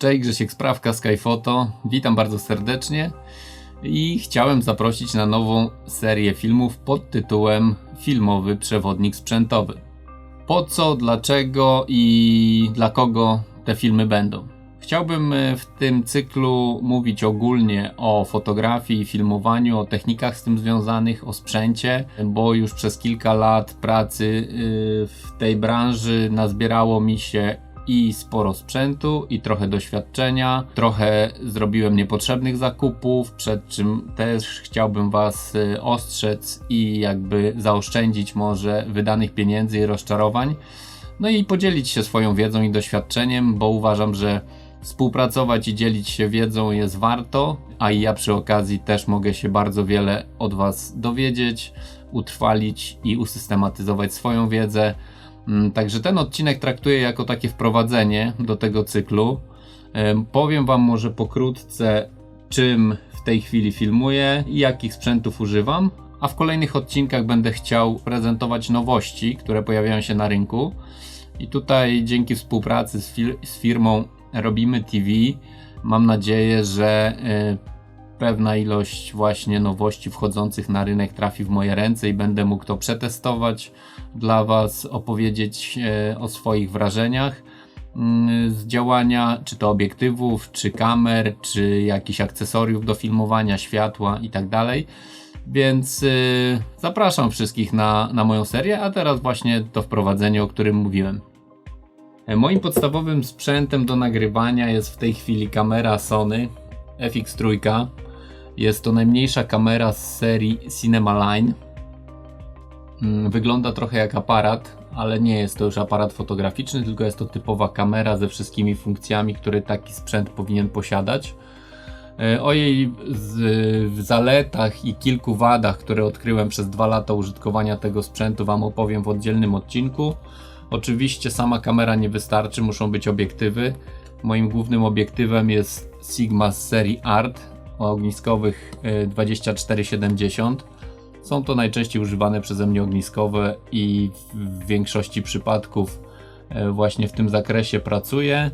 Cześć, Grzesiek Sprawka, Skyfoto. Witam bardzo serdecznie i chciałem zaprosić na nową serię filmów pod tytułem Filmowy Przewodnik Sprzętowy. Po co, dlaczego i dla kogo te filmy będą? Chciałbym e, w tym cyklu mówić ogólnie o fotografii, filmowaniu, o technikach z tym związanych, o sprzęcie, bo już przez kilka lat pracy y, w tej branży nazbierało mi się i sporo sprzętu, i trochę doświadczenia. Trochę zrobiłem niepotrzebnych zakupów, przed czym też chciałbym Was y, ostrzec i jakby zaoszczędzić może wydanych pieniędzy i rozczarowań. No i podzielić się swoją wiedzą i doświadczeniem, bo uważam, że współpracować i dzielić się wiedzą jest warto, a i ja przy okazji też mogę się bardzo wiele od Was dowiedzieć, utrwalić i usystematyzować swoją wiedzę. Mm, Także ten odcinek traktuję jako takie wprowadzenie do tego cyklu. Em, Powiem Wam może pokrótce, czym w tej chwili filmuję i jakich sprzętów używam, a w kolejnych odcinkach będę chciał prezentować nowości, które pojawiają się na rynku. I tutaj dzięki współpracy z, fir- z firmą Robimy TV mam nadzieję, że y, pewna ilość właśnie nowości wchodzących na rynek trafi w moje ręce i będę mógł to przetestować dla Was, opowiedzieć e, o swoich wrażeniach mm, z działania, czy to obiektywów, czy kamer, czy jakichś akcesoriów do filmowania, światła i tak. Więc y, zapraszam wszystkich na, na moją serię, a teraz właśnie to wprowadzenie, o którym mówiłem. E, Moim podstawowym sprzętem do nagrywania jest w tej chwili kamera Sony FX3. Jest to najmniejsza kamera z serii Cinema Line. Mm, Wygląda trochę jak aparat, ale nie jest to już aparat fotograficzny, tylko jest to typowa kamera ze wszystkimi funkcjami, które taki sprzęt powinien posiadać. E, O jej zaletach i kilku wadach, które odkryłem przez dwa lata użytkowania tego sprzętu, Wam opowiem w oddzielnym odcinku. Oczywiście sama kamera nie wystarczy, muszą być obiektywy. Moim głównym obiektywem jest Sigma z serii Art ogniskowych e, 2470. Są to najczęściej używane przeze mnie ogniskowe i w większości przypadków e, właśnie w tym zakresie pracuję.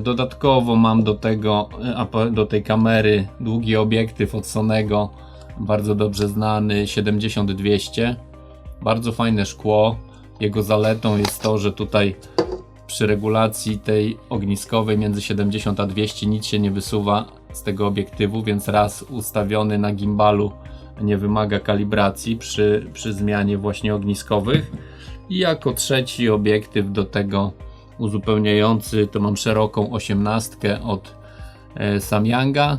Dodatkowo mam do tego, apa- do tej kamery długi obiektyw od Sonego, bardzo dobrze znany 70-200. Bardzo fajne szkło. Jego zaletą jest to, że tutaj przy regulacji tej ogniskowej między 70 a 200 nic się nie wysuwa z tego obiektywu, więc raz ustawiony na gimbalu nie wymaga kalibracji przy, przy zmianie właśnie ogniskowych. I jako trzeci obiektyw do tego uzupełniający to mam szeroką 18 od e, Samyanga.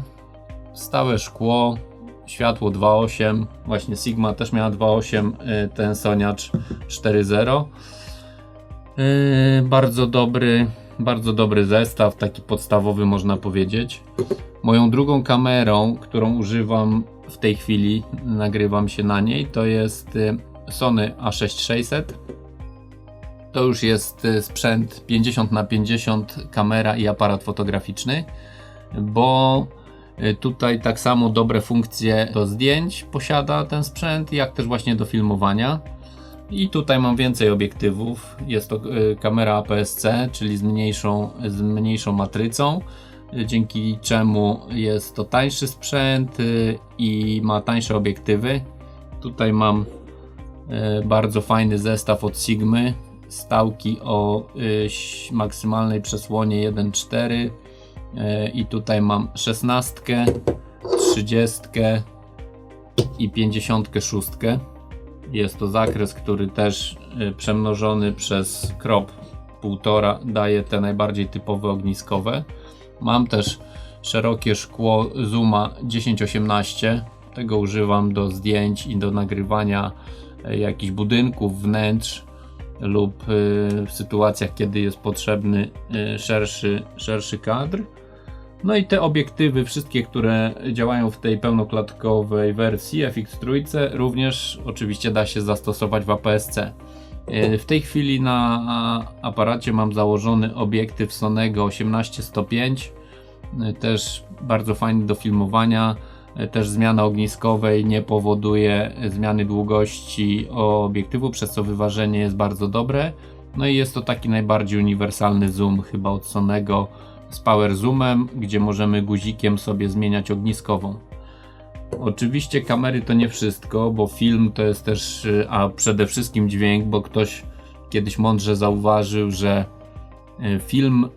Stałe szkło, światło 2.8, właśnie Sigma też miała 2.8, e, ten Soniacz 4.0. Yy, bardzo dobry, bardzo dobry zestaw, taki podstawowy można powiedzieć. Moją drugą kamerą, którą używam w tej chwili, nagrywam się na niej, to jest y, Sony A6600. To już jest y, sprzęt 50 na 50 kamera i aparat fotograficzny, bo y, tutaj tak samo dobre funkcje do zdjęć posiada ten sprzęt, jak też właśnie do filmowania. I tutaj mam więcej obiektywów. Jest to y, kamera APS-C, czyli z mniejszą, z mniejszą matrycą, y, dzięki czemu jest to tańszy sprzęt y, i ma tańsze obiektywy. Tutaj mam bardzo fajny zestaw od Sigmy. Stałki o maksymalnej przesłonie 1.4 y, i tutaj mam 16, 30 i 56. Jest to zakres, który też y, przemnożony przez krop 1,5 daje te najbardziej typowe ogniskowe. Mam też szerokie szkło Zuma 1018. Tego używam do zdjęć i do nagrywania e, jakichś budynków, wnętrz lub y, w sytuacjach, kiedy jest potrzebny y, szerszy, szerszy kadr. No i te obiektywy, wszystkie, które działają w tej pełnoklatkowej wersji FX3, również oczywiście da się zastosować w APS-C. E, W tej chwili na aparacie mam założony obiektyw Sonego 18-105, e, też bardzo fajny do filmowania. E, Też zmiana ogniskowej nie powoduje zmiany długości obiektywu, przez co wyważenie jest bardzo dobre. No i jest to taki najbardziej uniwersalny zoom chyba od Sonego z power zoomem, gdzie możemy guzikiem sobie zmieniać ogniskową. Oczywiście kamery to nie wszystko, bo film to jest też, y, a przede wszystkim dźwięk, bo ktoś kiedyś mądrze zauważył, że y, film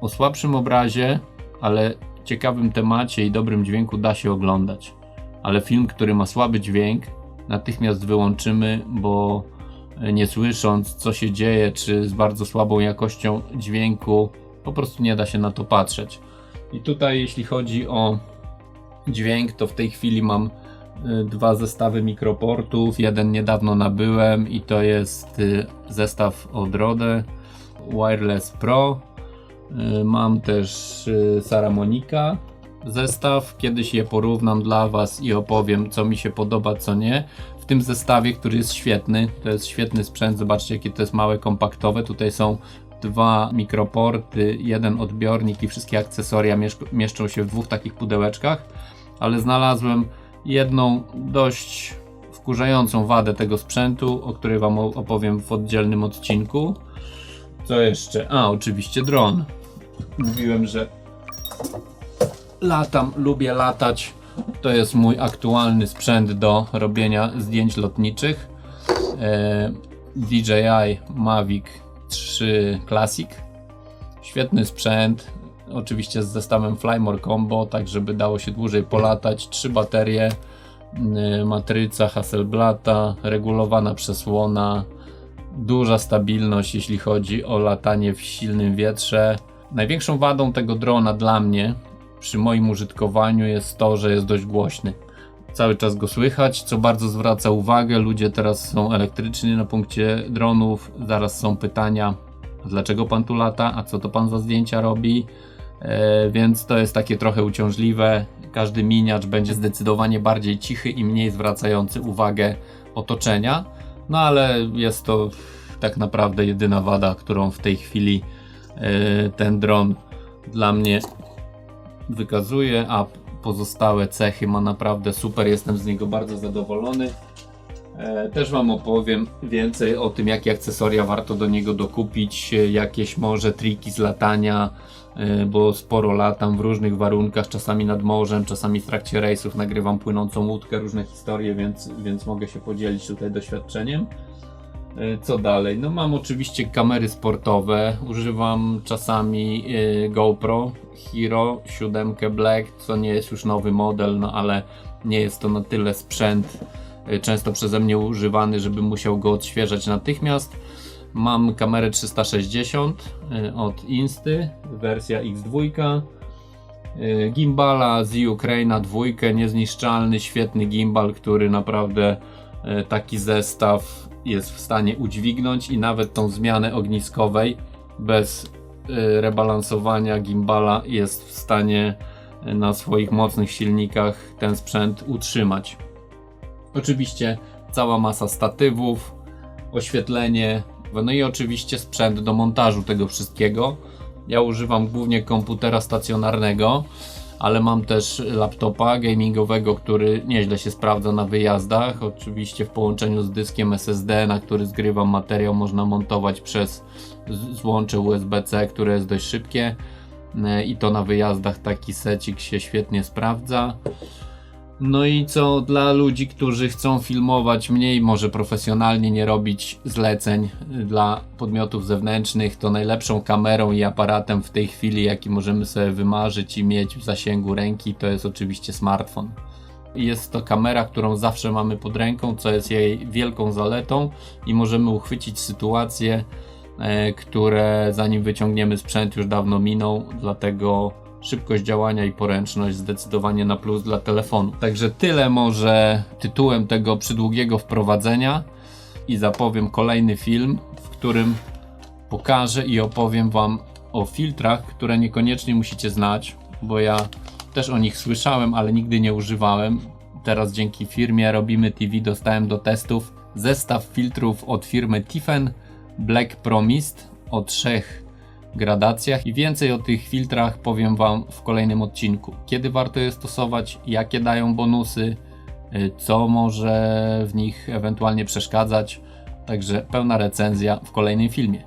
o słabszym obrazie, ale ciekawym temacie i dobrym dźwięku da się oglądać. Ale film, który ma słaby dźwięk, natychmiast wyłączymy, bo y, nie słysząc co się dzieje, czy z bardzo słabą jakością dźwięku, po prostu nie da się na to patrzeć. I tutaj, jeśli chodzi o dźwięk, to w tej chwili mam y, dwa zestawy mikroportów. Jeden niedawno nabyłem i to jest y, zestaw od Rode Wireless Pro. Y, Mam też y, Saramonika zestaw. Kiedyś je porównam dla Was i opowiem, co mi się podoba, co nie. W tym zestawie, który jest świetny, to jest świetny sprzęt. Zobaczcie, jakie to jest małe, kompaktowe. Tutaj są dwa mikroporty, jeden odbiornik i wszystkie akcesoria mieszczą się w dwóch takich pudełeczkach. Ale znalazłem jedną dość wkurzającą wadę tego sprzętu, o której Wam opowiem w oddzielnym odcinku. Co jeszcze? A, oczywiście dron. Mówiłem, że latam, lubię latać. To jest mój aktualny sprzęt do robienia zdjęć lotniczych. E, DJI Mavic 3 Classic. Świetny sprzęt. Oczywiście z zestawem Flymore Combo, tak żeby dało się dłużej polatać. Trzy baterie, y, matryca Hasselblata, regulowana przesłona, duża stabilność, jeśli chodzi o latanie w silnym wietrze. Największą wadą tego drona dla mnie przy moim użytkowaniu jest to, że jest dość głośny. Cały czas go słychać, co bardzo zwraca uwagę. Ludzie teraz są elektryczni na punkcie dronów. Zaraz są pytania, dlaczego pan tu lata, a co to pan za zdjęcia robi. E, więc to jest takie trochę uciążliwe. Każdy miniacz będzie zdecydowanie bardziej cichy i mniej zwracający uwagę otoczenia. No ale jest to tak naprawdę jedyna wada, którą w tej chwili e, ten dron dla mnie wykazuje, a pozostałe cechy ma naprawdę super. Jestem z niego bardzo zadowolony. E, Też Wam opowiem więcej o tym, jakie akcesoria warto do niego dokupić, e, jakieś może triki z latania, e, bo sporo latam w różnych warunkach, czasami nad morzem, czasami w trakcie rejsów nagrywam płynącą łódkę, różne historie, więc, więc mogę się podzielić tutaj doświadczeniem. E, Co dalej? No mam oczywiście kamery sportowe, używam czasami e, GoPro Hero 7 Black, co nie jest już nowy model, no ale nie jest to na tyle sprzęt e, często przeze mnie używany, żebym musiał go odświeżać natychmiast. Mam kamerę 360 e, od Insty, wersja X2. e, Gimbala z Ukraina dwójkę, niezniszczalny, świetny gimbal, który naprawdę taki zestaw jest w stanie udźwignąć i nawet tą zmianę ogniskowej bez e, rebalansowania gimbala jest w stanie e, na swoich mocnych silnikach ten sprzęt utrzymać. Oczywiście cała masa statywów, oświetlenie, no i oczywiście sprzęt do montażu tego wszystkiego. Ja używam głównie komputera stacjonarnego, ale mam też laptopa gamingowego, który nieźle się sprawdza na wyjazdach. Oczywiście w połączeniu z dyskiem SSD, na który zgrywam materiał, można montować przez złącze USB-C, które jest dość szybkie. E, I to na wyjazdach taki secik się świetnie sprawdza. No i co dla ludzi, którzy chcą filmować mniej, może profesjonalnie nie robić zleceń dla podmiotów zewnętrznych, to najlepszą kamerą i aparatem w tej chwili, jaki możemy sobie wymarzyć i mieć w zasięgu ręki, to jest oczywiście smartfon. Jest to kamera, którą zawsze mamy pod ręką, co jest jej wielką zaletą i możemy uchwycić sytuacje, e, które zanim wyciągniemy sprzęt już dawno miną, dlatego szybkość działania i poręczność zdecydowanie na plus dla telefonu. Także tyle może tytułem tego przydługiego wprowadzenia i zapowiem kolejny film, w którym pokażę i opowiem Wam o filtrach, które niekoniecznie musicie znać, bo ja też o nich słyszałem, ale nigdy nie używałem. Teraz dzięki firmie Robimy TV dostałem do testów zestaw filtrów od firmy Tiffen Black Pro Mist o trzech gradacjach i więcej o tych filtrach powiem Wam w kolejnym odcinku. Kiedy warto je stosować, jakie dają bonusy, y, co może w nich ewentualnie przeszkadzać. Także pełna recenzja w kolejnym filmie.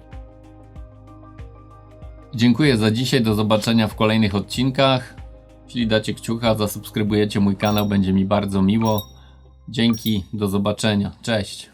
Dziękuję za dzisiaj, do zobaczenia w kolejnych odcinkach. Jeśli dacie kciuka, zasubskrybujecie mój kanał, będzie mi bardzo miło. Dzięki, do zobaczenia. Cześć.